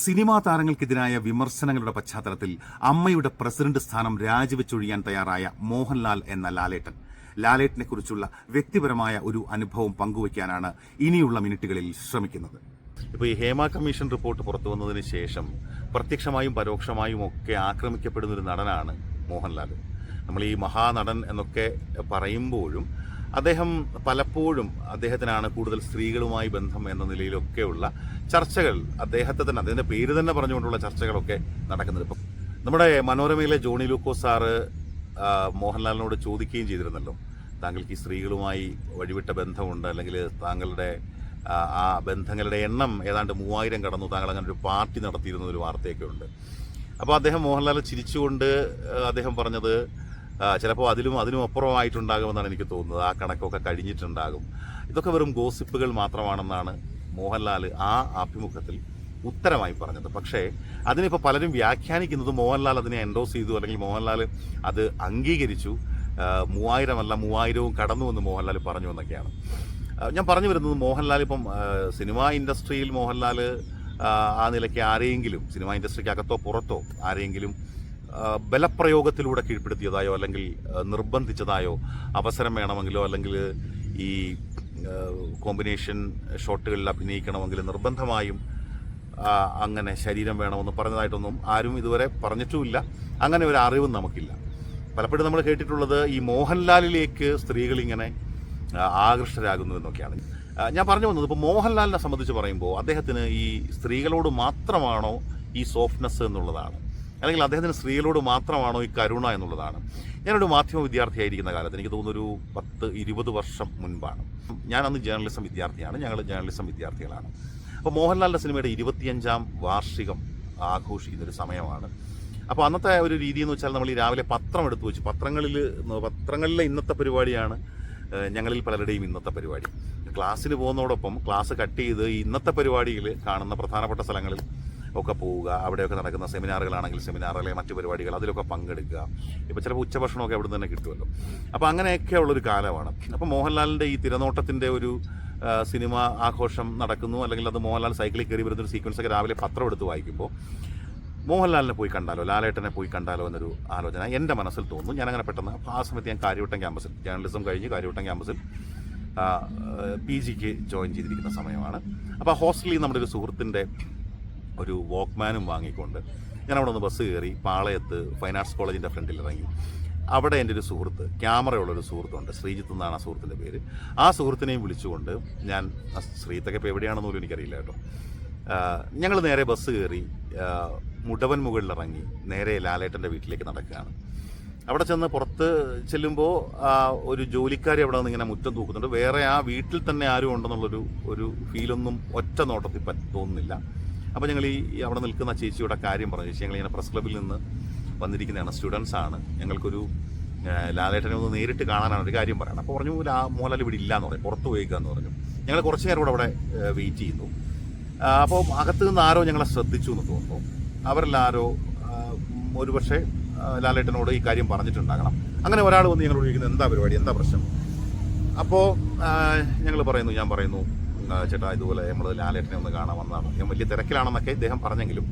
Cinema താരങ്ങൾക്കെതിരായ വിമർശനങ്ങളുടെ പശ്ചാത്തലത്തിൽ അമ്മയുടെ president സ്ഥാനം രാജിവെച്ചൊഴിയാൻ തയ്യാറായ മോഹൻലാൽ എന്ന ലാലേട്ടൻ. ലാലേട്ടനെ കുറിച്ചുള്ള വ്യക്തിപരമായ ഒരു അനുഭവം പങ്കുവയ്ക്കാനാണ് ഇനിയുള്ള മിനിറ്റുകളിൽ ശ്രമിക്കുന്നത്. ഇപ്പോൾ ഈ ഹേമ കമ്മീഷൻ റിപ്പോർട്ട് പുറത്തു വന്നതിന് ശേഷം പ്രത്യക്ഷമായും പരോക്ഷമായും ഒക്കെ ആക്രമിക്കപ്പെടുന്ന ഒരു നടനാണ് മോഹൻലാൽ. നമ്മൾ ഈ മഹാനടൻ എന്നൊക്കെ പറയുമ്പോഴും അദ്ദേഹം പലപ്പോഴും അദ്ദേഹത്തിനാണ് കൂടുതൽ സ്ത്രീകളുമായി ബന്ധം എന്ന നിലയിലൊക്കെയുള്ള ചർച്ചകൾ അദ്ദേഹത്തെ തന്നെ അദ്ദേഹത്തിന്റെ പേര് തന്നെ പറഞ്ഞുകൊണ്ടുള്ള ചർച്ചകളൊക്കെ നടക്കുന്നത് ഇപ്പം നമ്മുടെ മനോരമയിലെ ജോണി ലൂക്കോ സാറ് മോഹൻലാലിനോട് ചോദിക്കുകയും ചെയ്തിരുന്നല്ലോ താങ്കൾക്ക് ഈ സ്ത്രീകളുമായി വഴിവിട്ട ബന്ധമുണ്ട് അല്ലെങ്കിൽ താങ്കളുടെ ആ, ബന്ധങ്ങളുടെ എണ്ണം ഏതാണ്ട് മൂവായിരം കടന്നു താങ്കൾ അങ്ങനെ ഒരു പാർട്ടി നടത്തിയിരുന്ന ഒരു വാർത്തയൊക്കെ ഉണ്ട്. അപ്പോൾ അദ്ദേഹം മോഹൻലാൽ ചിരിച്ചുകൊണ്ട് അദ്ദേഹം പറഞ്ഞത് ചിലപ്പോൾ അതിലും അതിനും അപ്പുറമായിട്ടുണ്ടാകുമെന്നാണ് എനിക്ക് തോന്നുന്നത്. ആ കണക്കൊക്കെ കഴിഞ്ഞിട്ടുണ്ടാകും. ഇതൊക്കെ വെറും ഗോസിപ്പുകൾ മാത്രമാണെന്നാണ് മോഹൻലാൽ ആ അഭിമുഖത്തിൽ ഉത്തരമായി പറഞ്ഞത്. പക്ഷേ അതിനിപ്പോൾ പലരും വ്യാഖ്യാനിക്കുന്നത് മോഹൻലാൽ അതിനെ എൻഡോസ് ചെയ്തു അല്ലെങ്കിൽ മോഹൻലാൽ അത് അംഗീകരിച്ചു. മൂവായിരമല്ല മൂവായിരവും കടന്നു എന്ന് മോഹൻലാൽ പറഞ്ഞു എന്നൊക്കെയാണ്. ഞാൻ പറഞ്ഞു വരുന്നത് മോഹൻലാൽ ഇപ്പം സിനിമാ ഇൻഡസ്ട്രിയിൽ മോഹൻലാൽ ആ, നിലയ്ക്ക് ആരെയെങ്കിലും സിനിമാ ഇൻഡസ്ട്രിക്ക് അകത്തോ പുറത്തോ ആരെയെങ്കിലും ബലപ്രയോഗത്തിലൂടെ കീഴ്പ്പെടുത്തിയതായോ അല്ലെങ്കിൽ നിർബന്ധിച്ചതായോ അവസരം വേണമെങ്കിലോ അല്ലെങ്കിൽ ഈ കോമ്പിനേഷൻ ഷോട്ടുകളിൽ അഭിനയിക്കണമെങ്കിൽ നിർബന്ധമായും അങ്ങനെ ശരീരം വേണമെന്ന് പറഞ്ഞതായിട്ടൊന്നും ആരും ഇതുവരെ പറഞ്ഞിട്ടുമില്ല. അങ്ങനെ ഒരു അറിവും നമുക്കില്ല. പലപ്പോഴും നമ്മൾ കേട്ടിട്ടുള്ളത് ഈ മോഹൻലാലിലേക്ക് സ്ത്രീകൾ ഇങ്ങനെ ആകൃഷ്ടരാകുന്നു എന്നൊക്കെയാണ്. ഞാൻ പറഞ്ഞു വന്നത് ഇപ്പോൾ മോഹൻലാലിനെ സംബന്ധിച്ച് പറയുമ്പോൾ അദ്ദേഹത്തിന് ഈ സ്ത്രീകളോട് മാത്രമാണോ ഈ സോഫ്റ്റ്നെസ് എന്നുള്ളതാണ്. അല്ലെങ്കിൽ അദ്ദേഹത്തിന് സ്ത്രീകളോട് മാത്രമാണോ ഈ കരുണ എന്നുള്ളതാണ്. ഞാനൊരു മാധ്യമ വിദ്യാർത്ഥിയായിരിക്കുന്ന കാലത്ത് എനിക്ക് തോന്നുന്നൊരു പത്ത് ഇരുപത് വർഷം മുൻപാണ്. ഞാൻ അന്ന് ജേർണലിസം വിദ്യാർത്ഥിയാണ്. ഞങ്ങൾ ജേർണലിസം വിദ്യാർത്ഥികളാണ്. അപ്പോൾ മോഹൻലാലിന്റെ സിനിമയുടെ ഇരുപത്തിയഞ്ചാം വാർഷികം ആഘോഷിക്കുന്നൊരു സമയമാണ്. അപ്പോൾ അന്നത്തെ ഒരു രീതി എന്ന് വെച്ചാൽ നമ്മൾ ഈ രാവിലെ പത്രം എടുത്തു വെച്ച്. പത്രങ്ങളിൽ പത്രങ്ങളിലെ ഇന്നത്തെ പരിപാടിയാണ് ഞങ്ങളിൽ പലരുടെയും ഇന്നത്തെ പരിപാടി. ക്ലാസ്സിന് പോകുന്നതോടൊപ്പം ക്ലാസ് കട്ട് ചെയ്ത് ഇന്നത്തെ പരിപാടിയിൽ കാണുന്ന പ്രധാനപ്പെട്ട സ്ഥലങ്ങളിൽ ഒക്കെ പോവുക അവിടെയൊക്കെ നടക്കുന്ന സെമിനാറുകളാണെങ്കിൽ സെമിനാറുകളെ മറ്റു പരിപാടികൾ അതിലൊക്കെ പങ്കെടുക്കുക. ഇപ്പോൾ ചിലപ്പോൾ ഉച്ചഭക്ഷണമൊക്കെ അവിടെ തന്നെ കിട്ടുമല്ലോ. അപ്പോൾ അങ്ങനെയൊക്കെ ഉള്ളൊരു കാലമാണ്. അപ്പോൾ മോഹൻലാലിന്റെ ഈ തിരനോട്ടത്തിന്റെ ഒരു സിനിമ ആഘോഷം നടക്കുന്നു അല്ലെങ്കിൽ അത് മോഹൻലാൽ സൈക്കിളിൽ കയറി വരുന്നൊരു സീക്വൻസ് ഒക്കെ രാവിലെ പത്രം എടുത്ത് വായിക്കുമ്പോൾ മോഹൻലാലിനെ പോയി കണ്ടാലോ ലാലേട്ടനെ പോയി കണ്ടാലോ എന്നൊരു ആലോചന എന്റെ മനസ്സിൽ തോന്നുന്നു. ഞാൻ അങ്ങനെ പെട്ടെന്ന് ആ സമയത്ത് ഞാൻ കാര്യവട്ടം ക്യാമ്പസിൽ ജേർണലിസം കഴിഞ്ഞ് കാര്യവട്ടം ക്യാമ്പസിൽ പി ജിക്ക് ജോയിൻ ചെയ്തിരിക്കുന്ന സമയമാണ്. അപ്പോൾ ഹോസ്റ്റലിൽ നമ്മുടെ ഒരു സുഹൃത്തിന്റെ ഒരു വോക്ക്മാനും വാങ്ങിക്കൊണ്ട് ഞാൻ അവിടെ നിന്ന് ബസ് കയറി പാളയത്ത് ഫൈൻ ആർട്സ് കോളേജിന്റെ ഫ്രണ്ടിൽ ഇറങ്ങി. അവിടെ എന്റെ ഒരു സുഹൃത്ത് ക്യാമറയുള്ളൊരു സുഹൃത്തുണ്ട് ശ്രീജിത്ത് എന്നാണ് ആ സുഹൃത്തിന്റെ പേര്. ആ സുഹൃത്തിനെയും വിളിച്ചുകൊണ്ട് ഞാൻ ശ്രീത്തൊക്കെ ഇപ്പോൾ എവിടെയാണെന്ന് പോലും എനിക്കറിയില്ല കേട്ടോ. ഞങ്ങൾ നേരെ ബസ് കയറി മുടവൻ മുകളിൽ ഇറങ്ങി നേരെ ലാലേട്ടന്റെ വീട്ടിലേക്ക് നടക്കുകയാണ്. അവിടെ ചെന്ന് പുറത്ത് ചെല്ലുമ്പോൾ ഒരു ജോലിക്കാരി അവിടെ നിന്ന് ഇങ്ങനെ മുറ്റം തൂക്കുന്നുണ്ട്. വേറെ ആ വീട്ടിൽ തന്നെ ആരും ഉണ്ടെന്നുള്ളൊരു ഒരു ഫീലൊന്നും ഒറ്റ നോട്ടത്തിൽ തോന്നുന്നില്ല. അപ്പോൾ ഞങ്ങൾ ഈ അവിടെ നിൽക്കുന്ന ചേച്ചിയുടെ കാര്യം പറഞ്ഞു. ചേച്ചി ഞങ്ങൾ ഇങ്ങനെ പ്രസ് ക്ലബിൽ നിന്ന് വന്നിരിക്കുന്നതാണ്. സ്റ്റുഡൻസ് ആണ്. ഞങ്ങൾക്കൊരു ലാലേട്ടനെ ഒന്ന് നേരിട്ട് കാണാനാണ് ഒരു കാര്യം പറയണം. അപ്പോൾ പറഞ്ഞു ലാ മോഹൻലാൽ ഇവിടെ ഇല്ല എന്ന് പറയും പുറത്ത് പോയിക്കുക എന്ന് പറഞ്ഞു. ഞങ്ങൾ കുറച്ച് നേരം ഇവിടെ അവിടെ വെയിറ്റ് ചെയ്യുന്നു. അപ്പോൾ അകത്ത് നിന്ന് ആരോ ഞങ്ങളെ ശ്രദ്ധിച്ചു എന്ന് തോന്നുന്നു. അവരെല്ലാരോ ഒരു പക്ഷേ ലാലേട്ടനോട് ഈ കാര്യം പറഞ്ഞിട്ടുണ്ടാകണം. അങ്ങനെ ഒരാൾ വന്ന് ഞങ്ങളോട് ചോദിക്കുന്നത് എന്താ പരിപാടി? എന്താ പ്രശ്നം? അപ്പോൾ ഞങ്ങൾ പറയുന്നു ഞാൻ പറയുന്നു ചേട്ടാ ഇതുപോലെ നമ്മൾ ലാലേട്ടനെ ഒന്ന് കാണാൻ വന്നതാണ് ഞാൻ വലിയ തിരക്കിലാണെന്നൊക്കെ ഇദ്ദേഹം പറഞ്ഞെങ്കിലും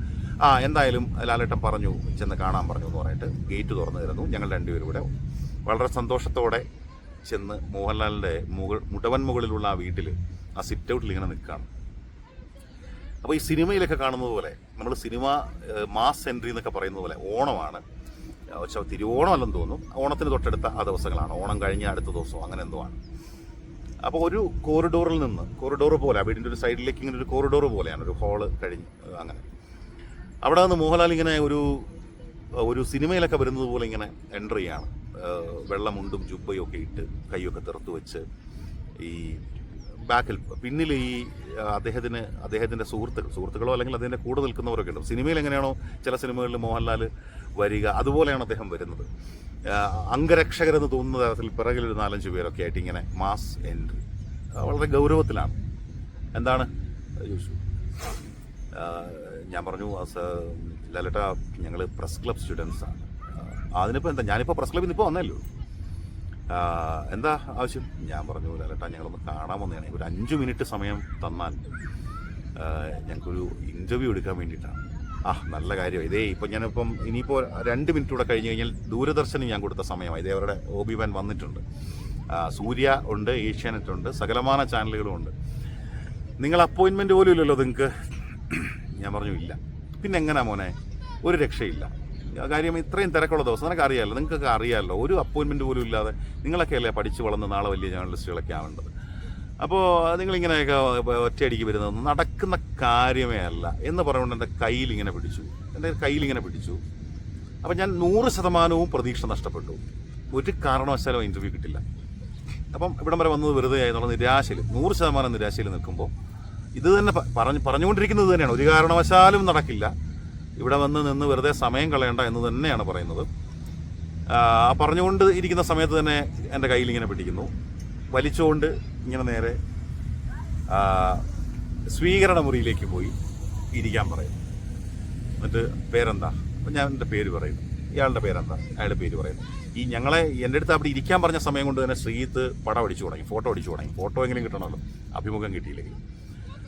ആ എന്തായാലും ലാലേട്ടൻ പറഞ്ഞു ചെന്ന് കാണാൻ പറഞ്ഞു എന്ന് പറഞ്ഞിട്ട് ഗേറ്റ് തുറന്നു തരുന്നു. ഞങ്ങൾ രണ്ടുപേരും ഇവിടെ വളരെ സന്തോഷത്തോടെ ചെന്ന് മോഹൻലാലിന്റെ മുകൾ മുടവൻ മുകളിലുള്ള ആ വീട്ടിൽ ആ സിറ്റ് ഔട്ടിൽ ഇങ്ങനെ നിൽക്കുകയാണ്. അപ്പോൾ ഈ സിനിമയിലൊക്കെ കാണുന്നത് പോലെ നമ്മൾ സിനിമ മാസ് എൻട്രി എന്നൊക്കെ പറയുന്നത് പോലെ ഓണമാണ്. പക്ഷേ തിരുവോണം അല്ലെന്ന് തോന്നുന്നു. ഓണത്തിന് തൊട്ടടുത്ത ആ ദിവസങ്ങളാണ്. ഓണം കഴിഞ്ഞ അടുത്ത ദിവസം അങ്ങനെ എന്തോ ആണ്. അപ്പോൾ ഒരു കോറിഡോറിൽ നിന്ന് കോറിഡോർ പോലെ ആ വീടിന്റെ ഒരു സൈഡിലേക്ക് ഇങ്ങനെ ഒരു കോറിഡോർ പോലെയാണ് ഒരു ഹാൾ കഴിഞ്ഞ് അങ്ങനെ. അവിടെ നിന്ന് മോഹൻലാൽ ഇങ്ങനെ ഒരു ഒരു സിനിമയിലൊക്കെ വരുന്നത് പോലെ ഇങ്ങനെ എന്റർ ചെയ്യാണ്. വെള്ളമുണ്ടും ജുബയും ഒക്കെ ഇട്ട് കൈയൊക്കെ തെറുത്ത് വെച്ച് ഈ ബാക്കിൽ പിന്നിൽ ഈ അദ്ദേഹത്തിന് അദ്ദേഹത്തിന്റെ സുഹൃത്തുക്കൾ സുഹൃത്തുക്കളോ അല്ലെങ്കിൽ അദ്ദേഹത്തിന്റെ കൂടെ നിൽക്കുന്നവരൊക്കെ ഉണ്ടാവും സിനിമയിൽ എങ്ങനെയാണോ ചില സിനിമകളിൽ മോഹൻലാൽ വരിക അതുപോലെയാണ് അദ്ദേഹം വരുന്നത്. അംഗരക്ഷകരെന്ന് തോന്നുന്ന തരത്തിൽ പിറകിൽ ഒരു നാലഞ്ച് പേരൊക്കെ ആയിട്ട് ഇങ്ങനെ മാസ് എൻട്രി വളരെ ഗൗരവത്തിലാണ്. എന്താണ്? ഞാൻ പറഞ്ഞു "സർ, ലലട്ട ഞങ്ങൾ പ്രസ് ക്ലബ് സ്റ്റുഡൻസ് ആണ്. ആ, അതിനിപ്പോൾ എന്താ? ഞാനിപ്പോൾ പ്രസ് ക്ലബിൽ ഇപ്പോൾ വന്നല്ലോ എന്താ ആവശ്യം? ഞാൻ പറഞ്ഞു ലലട്ട ഞങ്ങളൊന്ന് കാണാൻ വന്നതാണ് ഒരു അഞ്ച് മിനിറ്റ് സമയം തന്നാൽ ഞങ്ങൾക്കൊരു ഇന്റർവ്യൂ എടുക്കാൻ വേണ്ടിയിട്ടാണ്. ആ നല്ല കാര്യം ഇതേ ഇപ്പം ഞാനിപ്പം ഇനിയിപ്പോൾ രണ്ട് മിനിറ്റ് കൂടെ കഴിഞ്ഞ് കഴിഞ്ഞാൽ ദൂരദർശനം ഞാൻ കൊടുത്ത സമയമായി ഇതേ അവരുടെ ഓബി വാൻ വന്നിട്ടുണ്ട് സൂര്യ ഉണ്ട് ഏഷ്യാനെറ്റ് ഉണ്ട് സകലമാന ചാനലുകളും ഉണ്ട്. നിങ്ങൾ അപ്പോയിൻമെന്റ് പോലും ഇല്ലല്ലോ നിങ്ങൾക്ക്. ഞാൻ പറഞ്ഞു ഇല്ല. പിന്നെ എങ്ങനെയാ മോനെ? ഒരു രക്ഷയില്ല. കാര്യം ഇത്രയും തിരക്കുള്ള ദിവസം നിനക്ക് അറിയാമല്ലോ നിങ്ങൾക്കൊക്കെ അറിയാമല്ലോ ഒരു അപ്പോയിൻമെന്റ് പോലും ഇല്ലാതെ നിങ്ങളൊക്കെ അല്ലേ പഠിച്ച് വളർന്ന് നാളെ വലിയ ജേർണലിസ്റ്റുകളൊക്കെ ആവേണ്ടത്. അപ്പോൾ നിങ്ങളിങ്ങനെയൊക്കെ ഒറ്റയടിക്ക് വരുന്നത് നടക്കുന്ന കാര്യമേ അല്ല എന്ന് പറഞ്ഞുകൊണ്ട് എന്റെ കയ്യിലിങ്ങനെ പിടിച്ചു. എന്റെ കയ്യിലിങ്ങനെ പിടിച്ചു. അപ്പം ഞാൻ നൂറ് ശതമാനവും പ്രതീക്ഷ നഷ്ടപ്പെട്ടു. ഒരു കാരണവശാലും ഇന്റർവ്യൂ കിട്ടില്ല. അപ്പം ഇവിടം വരെ വന്നത് വെറുതെ ആയെന്നുള്ള നിരാശയിൽ നൂറ് ശതമാനം നിരാശയിൽ നിൽക്കുമ്പോൾ ഇത് തന്നെ പറഞ്ഞു പറഞ്ഞുകൊണ്ടിരിക്കുന്നത് തന്നെയാണ്. ഒരു കാരണവശാലും നടക്കില്ല. ഇവിടെ വന്ന് നിന്ന് വെറുതെ സമയം കളയണ്ട എന്ന് തന്നെയാണ് പറയുന്നത്. പറഞ്ഞുകൊണ്ട് ഇരിക്കുന്ന സമയത്ത് തന്നെ എന്റെ കയ്യിൽ ഇങ്ങനെ പിടിക്കുന്നു. വലിച്ചുകൊണ്ട് ഇങ്ങനെ നേരെ സ്വീകരണ മുറിയിലേക്ക് പോയി ഇരിക്കാൻ പറയും. എന്നിട്ട് പേരെന്താ? അപ്പം ഞാൻ എന്റെ പേര് പറയുന്നു. ഇയാളുടെ പേരെന്താ? അയാളുടെ പേര് പറയുന്നു. ഈ ഞങ്ങളെ എന്റെ അടുത്ത് അവിടെ ഇരിക്കാൻ പറഞ്ഞ സമയം കൊണ്ട് തന്നെ ശ്രീത്ത് പടം അടിച്ചു തുടങ്ങി ഫോട്ടോ അടിച്ചു തുടങ്ങി. ഫോട്ടോ എങ്കിലും കിട്ടണമല്ലോ. അഭിമുഖം കിട്ടിയില്ലെങ്കിൽ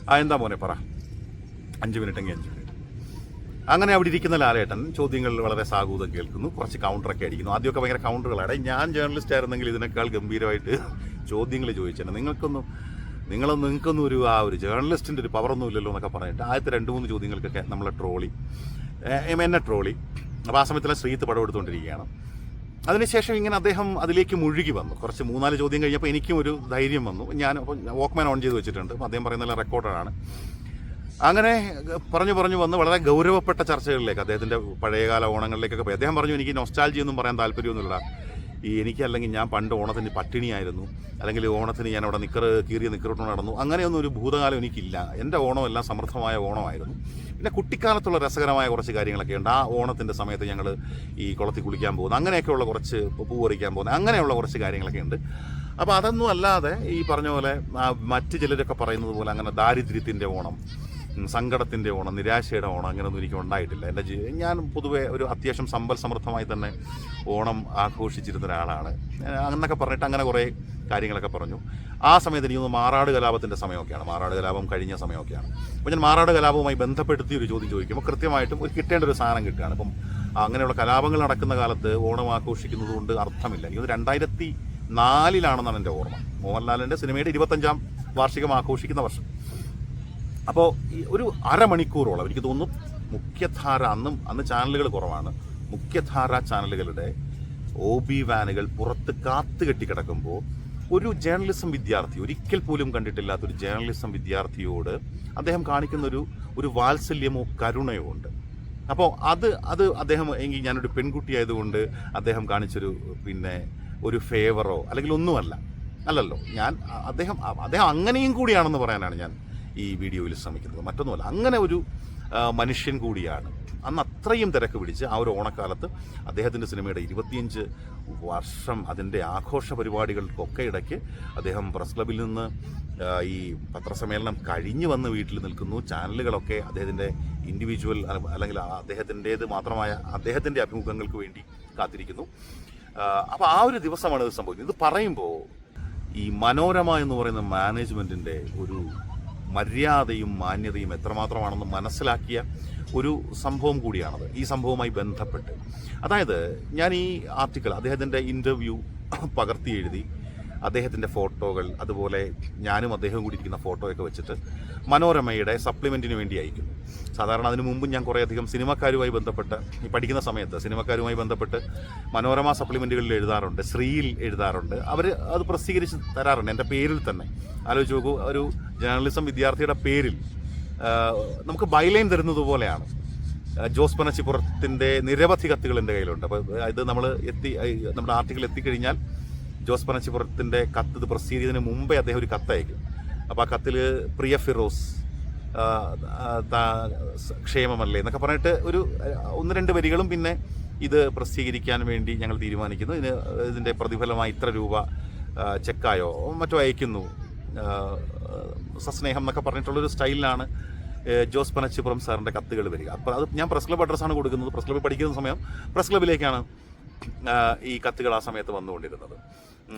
ആ എന്താ മോനെ പറ. അഞ്ച് മിനിറ്റ് എങ്കിൽ അഞ്ച് മിനിറ്റ്. അങ്ങനെ അവിടെ ഇരിക്കുന്ന ലാലേട്ടൻ ചോദ്യങ്ങൾ വളരെ സാഹൂതം കേൾക്കുന്നു. കുറച്ച് കൗണ്ടറൊക്കെ അടിക്കുന്നു. ആദ്യമൊക്കെ ഭയങ്കര കൗണ്ടറുകളാണ് ഞാൻ ജേർണലിസ്റ്റ് ആയിരുന്നെങ്കിൽ ഇതിനേക്കാൾ ഗംഭീരമായിട്ട് ചോദ്യങ്ങൾ ചോദിച്ചേനെ. നിങ്ങൾക്കൊന്നും നിങ്ങളൊന്നും നിങ്ങൾക്കൊന്നും ഒരു ആ ഒരു ജേർണലിസ്റ്റിന്റെ ഒരു പവറൊന്നും ഇല്ലല്ലോ എന്നൊക്കെ പറഞ്ഞിട്ട് ആദ്യത്തെ രണ്ട് മൂന്ന് ചോദ്യങ്ങൾക്കൊക്കെ നമ്മളെ ട്രോളി എന്നെ ട്രോളി അപ്പോൾ ആ സമയത്തെല്ലാം ശ്രീത്ത് പടം എടുത്തുകൊണ്ടിരിക്കുകയാണ്. അതിനുശേഷം ഇങ്ങനെ അദ്ദേഹം അതിലേക്ക് മുഴുകി വന്നു. കുറച്ച് മൂന്നാൽ ചോദ്യം കഴിഞ്ഞപ്പോൾ എനിക്കും ഒരു ധൈര്യം വന്നു. ഞാൻ അപ്പോൾ വോക്ക്മാൻ ഓൺ ചെയ്ത് വെച്ചിട്ടുണ്ട്. അദ്ദേഹം പറയുന്നതെല്ലാം റെക്കോർഡാണ് അങ്ങനെ പറഞ്ഞു പറഞ്ഞു വന്ന് വളരെ ഗൗരവപ്പെട്ട ചർച്ചകളിലേക്ക് അദ്ദേഹത്തിന്റെ പഴയകാല ഓണങ്ങളിലേക്കൊക്കെ പോയി. അദ്ദേഹം പറഞ്ഞു എനിക്ക് നൊസ്റ്റാൾജി ഒന്നും പറയാൻ താല്പര്യമൊന്നുമില്ല ഈ എനിക്കല്ലെങ്കിൽ ഞാൻ പണ്ട് ഓണത്തിന് പട്ടിണിയായിരുന്നു. അല്ലെങ്കിൽ ഓണത്തിന് ഞാൻ അവിടെ നിക്കറ് കീറിയ നിക്കറിട്ട് നടന്നു. അങ്ങനെയൊന്നും ഒരു ഭൂതകാലം എനിക്കില്ല. എന്റെ ഓണം എല്ലാം സമൃദ്ധമായ ഓണമായിരുന്നു. പിന്നെ കുട്ടിക്കാലത്തുള്ള രസകരമായ കുറച്ച് കാര്യങ്ങളൊക്കെ ഉണ്ട്. ആ ഓണത്തിന്റെ സമയത്ത് ഞങ്ങൾ ഈ കുളത്തിൽ കുളിക്കാൻ പോകുന്നു. അങ്ങനെയൊക്കെയുള്ള കുറച്ച് പൂ പറിക്കാൻ പോകുന്നത് അങ്ങനെയുള്ള കുറച്ച് കാര്യങ്ങളൊക്കെ ഉണ്ട്. അപ്പോൾ അതൊന്നും അല്ലാതെ ഈ പറഞ്ഞ പോലെ മറ്റ് ചിലരൊക്കെ പറയുന്നത് പോലെ അങ്ങനെ ദാരിദ്ര്യത്തിന്റെ ഓണം സങ്കടത്തിന്റെ ഓണം നിരാശയുടെ ഓണം അങ്ങനെയൊന്നും എനിക്ക് ഉണ്ടായിട്ടില്ല. എന്റെ ഞാൻ പൊതുവെ ഒരു അത്യാവശ്യം സമ്പൽ സമൃദ്ധമായി തന്നെ ഓണം ആഘോഷിച്ചിരുന്ന ഒരാളാണ്. അങ്ങനൊക്കെ പറഞ്ഞിട്ട് അങ്ങനെ കുറേ കാര്യങ്ങളൊക്കെ പറഞ്ഞു. ആ സമയത്ത് എനിക്ക് തോന്നുന്നു മാറാട് കലാപത്തിന്റെ സമയമൊക്കെയാണ്. മാറാട് കലാപം കഴിഞ്ഞ സമയമൊക്കെയാണ്. അപ്പോൾ ഞാൻ മാറാട് കലാപവുമായി ബന്ധപ്പെടുത്തി ഒരു ചോദ്യം ചോദിക്കുമ്പോൾ കൃത്യമായിട്ടും ഒരു കിട്ടേണ്ട ഒരു സാധനം കിട്ടുകയാണ്. ഇപ്പം അങ്ങനെയുള്ള കലാപങ്ങൾ നടക്കുന്ന കാലത്ത് ഓണം ആഘോഷിക്കുന്നത് കൊണ്ട് അർത്ഥമില്ല. എനിക്കൊന്ന് തോന്നുന്നു രണ്ടായിരത്തി നാലിലാണെന്നാണ് എന്റെ ഓർമ്മ. മോഹൻലാലിന്റെ സിനിമയുടെ ഇരുപത്തഞ്ചാം വാർഷികം ആഘോഷിക്കുന്ന വർഷം. അപ്പോൾ ഈ ഒരു അരമണിക്കൂറോളം എനിക്ക് തോന്നുന്നു മുഖ്യധാര അന്നും അന്ന് ചാനലുകൾ കുറവാണ്. മുഖ്യധാര ചാനലുകളുടെ ഒ ബി വാനുകൾ പുറത്ത് കാത്തു കെട്ടിക്കിടക്കുമ്പോൾ ഒരു ജേർണലിസം വിദ്യാർത്ഥി ഒരിക്കൽ പോലും കണ്ടിട്ടില്ലാത്ത ഒരു ജേർണലിസം വിദ്യാർത്ഥിയോട് അദ്ദേഹം കാണിക്കുന്ന ഒരു ഒരു വാത്സല്യമോ കരുണയോ ഉണ്ട്. അപ്പോൾ അത് അത് അദ്ദേഹം എങ്കിൽ ഞാനൊരു പെൺകുട്ടിയായതുകൊണ്ട് അദ്ദേഹം കാണിച്ചൊരു പിന്നെ ഒരു ഫേവറോ അല്ലെങ്കിൽ ഒന്നുമല്ല. അല്ലല്ലോ ഞാൻ അദ്ദേഹം അദ്ദേഹം അങ്ങനെയും കൂടിയാണെന്ന് പറയാനാണ് ഞാൻ ഈ വീഡിയോയിൽ ശ്രമിക്കുന്നത്. മറ്റൊന്നുമല്ല അങ്ങനെ ഒരു മനുഷ്യൻ കൂടിയാണ്. അന്ന് അത്രയും തിരക്ക് പിടിച്ച് ആ ഒരു ഓണക്കാലത്ത് അദ്ദേഹത്തിന്റെ സിനിമയുടെ ഇരുപത്തിയഞ്ച് വർഷം അതിന്റെ ആഘോഷ പരിപാടികൾക്കൊക്കെ ഇടയ്ക്ക് അദ്ദേഹം പ്രസ് ക്ലബിൽ നിന്ന് ഈ പത്രസമ്മേളനം കഴിഞ്ഞു വന്ന് വീട്ടിൽ നിൽക്കുന്നു. ചാനലുകളൊക്കെ അദ്ദേഹത്തിന്റെ ഇൻഡിവിജ്വൽ അല്ലെങ്കിൽ അദ്ദേഹത്തിന്റേത് മാത്രമായ അദ്ദേഹത്തിന്റെ അഭിമുഖങ്ങൾക്ക് വേണ്ടി കാത്തിരിക്കുന്നു. അപ്പോൾ ആ ഒരു ദിവസമാണ് ഇത് സംഭവിക്കുന്നത്. ഇത് പറയുമ്പോൾ ഈ മനോരമ എന്ന് പറയുന്ന മാനേജ്മെന്റിന്റെ ഒരു മര്യാദയും മാന്യതയും എത്രമാത്രമാണെന്ന് മനസ്സിലാക്കിയ ഒരു സംഭവം കൂടിയാണത് ഈ സംഭവവുമായി ബന്ധപ്പെട്ട്. അതായത് ഞാൻ ഈ ആർട്ടിക്കിൾ അദ്ദേഹത്തിന്റെ ഇന്റർവ്യൂ പകർത്തി എഴുതി. അദ്ദേഹത്തിന്റെ ഫോട്ടോകൾ അതുപോലെ ഞാനും അദ്ദേഹവും കൂടി ഇരിക്കുന്ന ഫോട്ടോയൊക്കെ വെച്ചിട്ട് മനോരമയുടെ സപ്ലിമെന്റിന് വേണ്ടി അയക്കും സാധാരണ അതിനു മുമ്പ് ഞാൻ കുറേയധികം സിനിമക്കാരുമായി ബന്ധപ്പെട്ട് ഈ പഠിക്കുന്ന സമയത്ത് സിനിമക്കാരുമായി ബന്ധപ്പെട്ട് മനോരമ സപ്ലിമെന്റുകളിൽ എഴുതാറുണ്ട് ശ്രീയിൽ എഴുതാറുണ്ട്. അവർ അത് പ്രസിദ്ധീകരിച്ച് തരാറുണ്ട് എന്റെ പേരിൽ തന്നെ. ആലോചിച്ച് നോക്കൂ ഒരു ജേർണലിസം വിദ്യാർത്ഥിയുടെ പേരിൽ നമുക്ക് ബൈലൈൻ തരുന്നത് പോലെയാണ്. ജോസ് പനച്ചിപ്പുറത്തിന്റെ നിരവധി കത്തുകൾ എന്റെ കയ്യിലുണ്ട്. അപ്പോൾ ഇത് നമ്മൾ എത്തി നമ്മുടെ ആർട്ടിക്കിൾ എത്തിക്കഴിഞ്ഞാൽ ജോസ് പനച്ചിപ്പുറത്തിന്റെ കത്ത് ഇത് പ്രസിദ്ധീകരിച്ചതിന് മുമ്പേ അദ്ദേഹം ഒരു കത്തയക്കും. അപ്പോൾ ആ കത്തിൽ പ്രിയ ഫിറോസ് ക്ഷേമമല്ലേ എന്നൊക്കെ പറഞ്ഞിട്ട് ഒരു ഒന്ന് രണ്ട് വരികളും പിന്നെ ഇത് പ്രസിദ്ധീകരിക്കാൻ വേണ്ടി ഞങ്ങൾ തീരുമാനിക്കുന്നു. ഇതിന് ഇതിന്റെ പ്രതിഫലമായി ഇത്ര രൂപ ചെക്കായോ മറ്റോ അയക്കുന്നു. സസ്നേഹം എന്നൊക്കെ പറഞ്ഞിട്ടുള്ളൊരു സ്റ്റൈലിലാണ് ജോസ് പനച്ചിപ്പുറം സാറിന്റെ കത്തുകൾ വരിക. അപ്പോൾ അത് ഞാൻ പ്രസ് ക്ലബ് അഡ്രസ്സാണ് കൊടുക്കുന്നത്. പ്രസ് ക്ലബ്ബിൽ പഠിക്കുന്ന സമയം പ്രസ് ക്ലബിലേക്കാണ് ഈ കത്തുകൾ ആ സമയത്ത് വന്നുകൊണ്ടിരുന്നത്.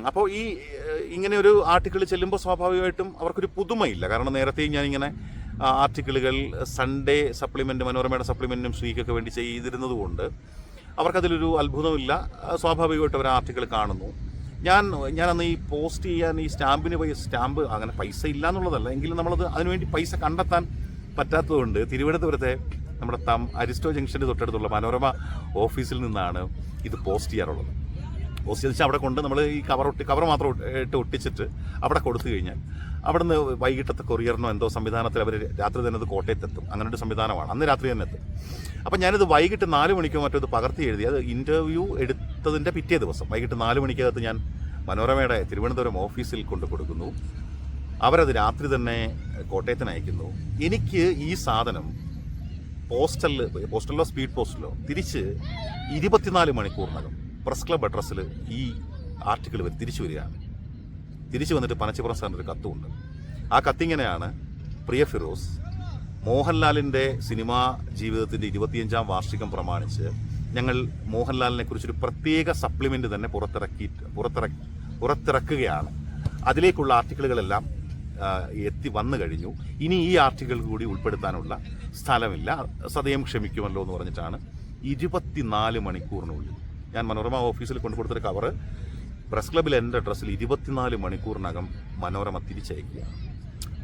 അപ്പോൾ ഈ ഇങ്ങനെ ഒരു ആർട്ടിക്കിൾ ചെല്ലുമ്പോൾ സ്വാഭാവികമായിട്ടും അവർക്കൊരു പുതുമയില്ല. കാരണം നേരത്തെയും ഞാനിങ്ങനെ ആർട്ടിക്കിളുകൾ സൺഡേ സപ്ലിമെന്റ് മനോരമയുടെ സപ്ലിമെന്റും സ്ത്രീക്കൊക്കെ വേണ്ടി ചെയ്തിരുന്നത് കൊണ്ട് അവർക്കതിലൊരു അത്ഭുതമില്ല. സ്വാഭാവികമായിട്ട് അവർ ആർട്ടിക്കിൾ കാണുന്നു. ഞാൻ അന്ന് ഈ പോസ്റ്റ് ചെയ്യാൻ ഈ സ്റ്റാമ്പിന് പൈസ സ്റ്റാമ്പ് അങ്ങനെ പൈസ ഇല്ല എന്നുള്ളതല്ല എങ്കിലും നമ്മളത് അതിനുവേണ്ടി പൈസ കണ്ടെത്താൻ പറ്റാത്തതുകൊണ്ട് തിരുവനന്തപുരത്തെ നമ്മുടെ തം അരിസ്റ്റോ ജംഗ്ഷന്റെ തൊട്ടടുത്തുള്ള മനോരമ ഓഫീസിൽ നിന്നാണ് ഇത് പോസ്റ്റ് ചെയ്യാറുള്ളത്. പോസ്റ്റ് അവിടെ കൊണ്ട് നമ്മൾ ഈ കവർ ഒട്ടി കവർ മാത്രം ഇട്ട് ഒട്ടിച്ചിട്ട് അവിടെ കൊടുത്തു കഴിഞ്ഞാൽ അവിടുന്ന് വൈകിട്ടത്തെ കൊറിയറിനോ എന്തോ സംവിധാനത്തിൽ അവർ രാത്രി തന്നെ അത് കോട്ടയത്തെത്തും. അങ്ങനെ ഒരു സംവിധാനമാണ്. അന്ന് രാത്രി തന്നെ എത്തും. അപ്പം ഞാനിത് വൈകിട്ട് നാല് മണിക്കോ മറ്റോ ഇത് പകർത്തി എഴുതി. അത് ഇന്റർവ്യൂ എടുത്തതിന്റെ പിറ്റേ ദിവസം. വൈകിട്ട് നാല് മണിക്കകത്ത് ഞാൻ മനോരമയുടെ തിരുവനന്തപുരം ഓഫീസിൽ കൊണ്ട് കൊടുക്കുന്നു. അവരത് രാത്രി തന്നെ കോട്ടയത്തിന് അയക്കുന്നു. എനിക്ക് ഈ സാധനം പോസ്റ്റലിൽ പോസ്റ്റലിലോ സ്പീഡ് പോസ്റ്റിലോ തിരിച്ച് ഇരുപത്തിനാല് മണിക്കൂറിനകം പ്രസ് ക്ലബ് അഡ്രസ്സിൽ ഈ ആർട്ടിക്കിൾ വരും തിരിച്ചു വരികയാണ്. തിരിച്ചു വന്നിട്ട് പനച്ചിപ്പുറം സാറിന്റെ ഒരു കത്തുമുണ്ട്. ആ കത്തിങ്ങനെയാണ് പ്രിയ ഫിറോസ് മോഹൻലാലിന്റെ സിനിമാ ജീവിതത്തിന്റെ ഇരുപത്തിയഞ്ചാം വാർഷികം പ്രമാണിച്ച് ഞങ്ങൾ മോഹൻലാലിനെ കുറിച്ചൊരു പ്രത്യേക സപ്ലിമെന്റ് തന്നെ പുറത്തിറക്കി പുറത്തിറ പുറത്തിറക്കുകയാണ്. അതിലേക്കുള്ള ആർട്ടിക്കിളുകളെല്ലാം എത്തി വന്നു കഴിഞ്ഞു. ഇനി ഈ ആർട്ടിക്കിൾ കൂടി ഉൾപ്പെടുത്താനുള്ള സ്ഥലമില്ല. സദയം ക്ഷമിക്കുമല്ലോ എന്ന് പറഞ്ഞിട്ടാണ് ഇരുപത്തിനാല് മണിക്കൂറിനുള്ളിൽ ഞാൻ മനോരമ ഓഫീസിൽ കൊണ്ടു കൊടുത്തൊരു കവറ്. പ്രസ് ക്ലബിൽ എന്റെ അഡ്രസ്സിൽ ഇരുപത്തിനാല് മണിക്കൂറിനകം മനോരമ തിരിച്ചയക്കുക.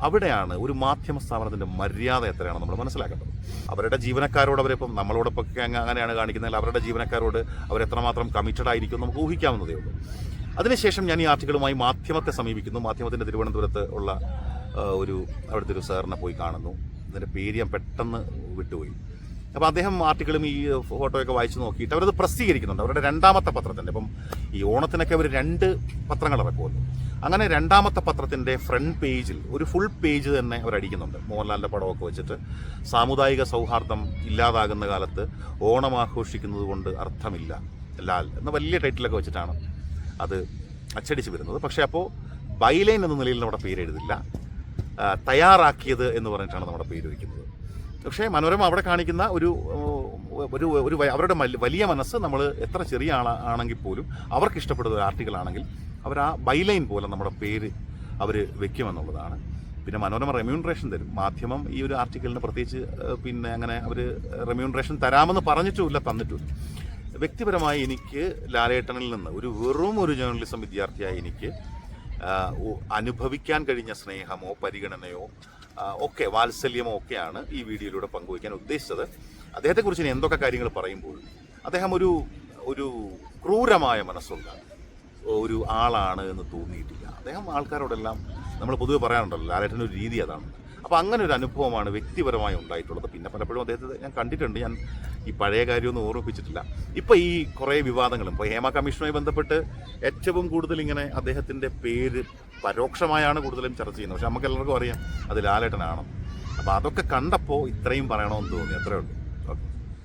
അവിടെയാണ് ഒരു മാധ്യമ സ്ഥാപനത്തിന്റെ മര്യാദ എത്രയാണ് നമ്മൾ മനസ്സിലാക്കേണ്ടത്. അവരുടെ ജീവനക്കാരോട് അവരിപ്പം നമ്മളോടൊപ്പം അങ്ങനെയാണ് കാണിക്കുന്നതിൽ അവരുടെ ജീവനക്കാരോട് അവർ എത്രമാത്രം കമ്മിറ്റഡ് ആയിരിക്കും നമുക്ക് ഊഹിക്കാവുന്നതേ ഉള്ളൂ. അതിനുശേഷം ഞാൻ ഈ ആർട്ടിക്കിളുമായി മാധ്യമത്തെ സമീപിക്കുന്നു. മാധ്യമത്തിന്റെ തിരുവനന്തപുരത്ത് ഉള്ള ഒരു അവിടുത്തെ ഒരു സാറിനെ പോയി കാണുന്നു. അതിന്റെ പേര് ഞാൻ പെട്ടെന്ന് വിട്ടുപോയി. അപ്പോൾ അദ്ദേഹം ആർട്ടിക്കിളും ഈ ഫോട്ടോയൊക്കെ വായിച്ച് നോക്കിയിട്ട് അവരത് പ്രസിദ്ധീകരിക്കുന്നുണ്ട്. അവരുടെ രണ്ടാമത്തെ പത്രത്തിന്റെ ഇപ്പം ഈ ഓണത്തിനൊക്കെ അവർ രണ്ട് പത്രങ്ങൾ ഇറക്കുമല്ലോ. അങ്ങനെ രണ്ടാമത്തെ പത്രത്തിന്റെ ഫ്രണ്ട് പേജിൽ ഒരു ഫുൾ പേജ് തന്നെ അവർ അടിക്കുന്നുണ്ട് മോഹൻലാലിന്റെ പടമൊക്കെ വെച്ചിട്ട് സാമുദായിക സൗഹാർദ്ദം ഇല്ലാതാകുന്ന കാലത്ത് ഓണം ആഘോഷിക്കുന്നത് കൊണ്ട് അർത്ഥമില്ല. ലാൽ എന്ന വലിയ ടൈറ്റിലൊക്കെ വെച്ചിട്ടാണ് അത് അച്ചടിച്ച് വരുന്നത്. പക്ഷേ അപ്പോൾ ബൈലൈൻ എന്ന നിലയിൽ നമ്മുടെ പേരെഴുതില്ല തയ്യാറാക്കിയത് എന്ന് പറഞ്ഞിട്ടാണ് നമ്മുടെ പേര് വയ്ക്കുന്നത്. പക്ഷേ മനോരമ അവിടെ കാണിക്കുന്ന ഒരു ഒരു ഒരു അവരുടെ വലിയ മനസ്സ് നമ്മൾ എത്ര ചെറിയ ആളാ ആണെങ്കിൽ പോലും അവർക്ക് ഇഷ്ടപ്പെടുന്ന ഒരു ആർട്ടിക്കിൾ ആണെങ്കിൽ അവർ ആ ബൈലൈൻ പോലെ നമ്മുടെ പേര് അവർ വെക്കുമെന്നുള്ളതാണ്. പിന്നെ മനോരമ റെമ്യൂണറേഷൻ തരും. മാധ്യമം ഈ ഒരു ആർട്ടിക്കിളിന് പ്രത്യേകിച്ച് പിന്നെ അങ്ങനെ അവർ റെമ്യൂണറേഷൻ തരാമെന്ന് പറഞ്ഞിട്ടുമില്ല തന്നിട്ടുമില്ല വ്യക്തിപരമായി എനിക്ക് ലാലേട്ടനിൽ നിന്ന് ഒരു വെറും ഒരു ജേർണലിസം വിദ്യാർത്ഥിയായി എനിക്ക് അനുഭവിക്കാൻ കഴിഞ്ഞ സ്നേഹമോ പരിഗണനയോ ഒക്കെ വാത്സല്യമോ ഒക്കെയാണ് ഈ വീഡിയോയിലൂടെ പങ്കുവയ്ക്കാൻ ഉദ്ദേശിച്ചത്. അദ്ദേഹത്തെക്കുറിച്ച് ഇനി എന്തൊക്കെ കാര്യങ്ങൾ പറയുമ്പോൾ അദ്ദേഹം ഒരു ഒരു ക്രൂരമായ മനസ്സുള്ള ഒരു ആളാണ് എന്ന് തോന്നിയിട്ടില്ല. അദ്ദേഹം ആൾക്കാരോടെല്ലാം നമ്മൾ പൊതുവെ പറയാറുണ്ടല്ലോ ലാലേട്ടന്റെ ഒരു രീതി അതാണ്. അപ്പോൾ അങ്ങനെ ഒരു അനുഭവമാണ് വ്യക്തിപരമായി ഉണ്ടായിട്ടുള്ളത്. പിന്നെ പലപ്പോഴും അദ്ദേഹത്തെ ഞാൻ കണ്ടിട്ടുണ്ട് ഞാൻ ഈ പഴയ കാര്യമൊന്നും ഓർമ്മിപ്പിച്ചിട്ടില്ല. ഇപ്പോൾ ഈ കുറേ വിവാദങ്ങളും ഇപ്പോൾ ഹേമ കമ്മീഷനുമായി ബന്ധപ്പെട്ട് ഏറ്റവും കൂടുതൽ ഇങ്ങനെ അദ്ദേഹത്തിന്റെ പേര് പരോക്ഷമായാണ് കൂടുതലും ചർച്ച ചെയ്യുന്നത്. പക്ഷെ നമുക്ക് എല്ലാവർക്കും അറിയാം അത് ലാലേട്ടനാണ്. അപ്പോൾ അതൊക്കെ കണ്ടപ്പോൾ ഇത്രയും പറയണമെന്ന് തോന്നി. അത്രേ ഉള്ളൂ.